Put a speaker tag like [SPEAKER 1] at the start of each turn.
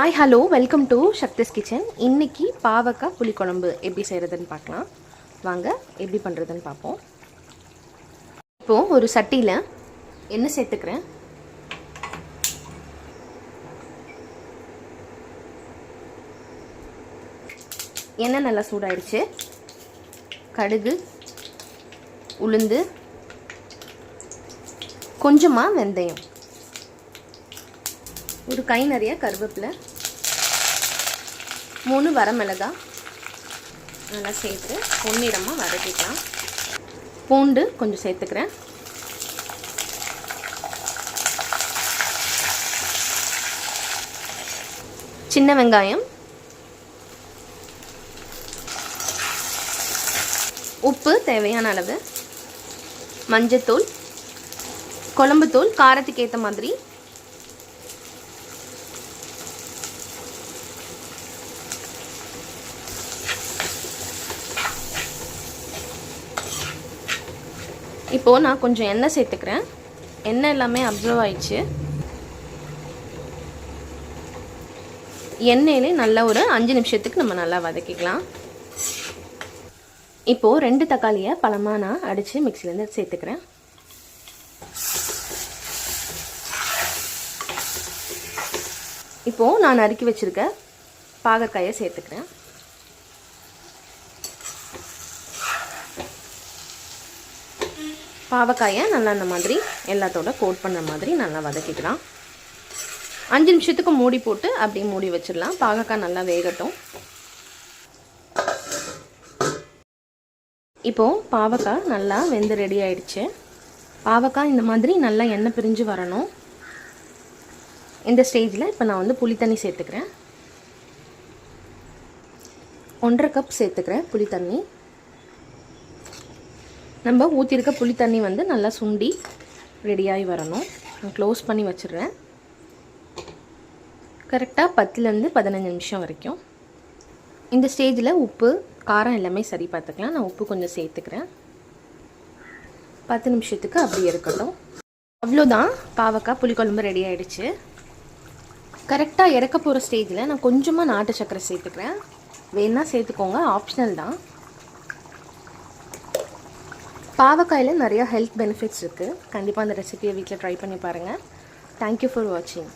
[SPEAKER 1] Hi hello welcome to Sakthi's kitchen இன்னைக்கு பாவக்காய் புளிக்குழம்பு எப்படி செய்கிறதுன்னு பார்க்கலாம். வாங்க எப்படி பண்ணுறதுன்னு பார்ப்போம். இப்போது ஒரு சட்டியில் எண்ணெய் சேர்த்துக்கிறேன். எண்ணெய் நல்லா சூடாயிடுச்சு கடுகு உளுந்து கொஞ்சமாக வெந்தயம். ஒரு கை நிறைய கருவேப்பிலை. மூணு வரமிளகா. நல்லா சேர்த்து பொன்னிறமாக வதக்கிக்கலாம். பூண்டு கொஞ்சம் சேர்த்துக்கிறேன். சின்ன வெங்காயம். உப்பு தேவையான அளவு. மஞ்சத்தூள். குழம்புத்தூள் காரத்துக்கு ஏற்ற மாதிரி. இப்போது நான் கொஞ்சம் எண்ணெய் சேர்த்துக்கிறேன். எண்ணெய் எல்லாமே அப்சர்வ் ஆயிடுச்சு. எண்ணெயிலே நல்லா ஒரு அஞ்சு நிமிஷத்துக்கு நம்ம நல்லா வதக்கிக்கலாம். இப்போது ரெண்டு தக்காளியை பழமாக நான் அடித்து மிக்சிலேருந்து சேர்த்துக்கிறேன். இப்போது நான் நறுக்கி வச்சுருக்க பாகற்காயை சேர்த்துக்கிறேன். பாவக்காயை நல்லா அந்த மாதிரி எல்லாத்தோட கோட் பண்ண மாதிரி நல்லா வதக்கிக்கலாம். அஞ்சு நிமிஷத்துக்கு மூடி போட்டு அப்படியே மூடி வச்சிடலாம். பாகக்காய் நல்லா வேகட்டும். இப்போது பாவக்காய் நல்லா வெந்து ரெடி ஆயிடுச்சு. பாவக்காய் இந்த மாதிரி நல்லா எண்ணெய் பிரிஞ்சு வரணும். இந்த ஸ்டேஜில் இப்போ நான் வந்து புளி தண்ணி சேர்த்துக்கிறேன். ஒன்றரை கப் சேர்த்துக்கிறேன் புளி தண்ணி. நம்ம ஊற்றிருக்க புளி தண்ணி வந்து நல்லா சுண்டி ரெடியாகி வரணும். நான் க்ளோஸ் பண்ணி வச்சிடுறேன். கரெக்டாக பத்துலேருந்து பதினஞ்சு நிமிஷம் வரைக்கும். இந்த ஸ்டேஜில் உப்பு காரம் எல்லாமே சரி பார்த்துக்கலாம். நான் உப்பு கொஞ்சம் சேர்த்துக்கிறேன். பத்து நிமிஷத்துக்கு அப்படி இருக்கட்டும். அவ்வளோதான். பாவக்காய் புளிக்குழம்பு ரெடி ஆகிடுச்சு கரெக்டாக இறக்க போகிற ஸ்டேஜில் நான் கொஞ்சமாக நாட்டு சக்கரை சேர்த்துக்கிறேன். வேணால் சேர்த்துக்கோங்க. ஆப்ஷனல் தான். பாவக்காயில் நிறையா ஹெல்த் பெனிஃபிட்ஸ் இருக்குது கண்டிப்பாக அந்த ரெசிபியை வீட்டில் ட்ரை பண்ணி பாருங்கள் தேங்க்யூ ஃபார் வாட்சிங்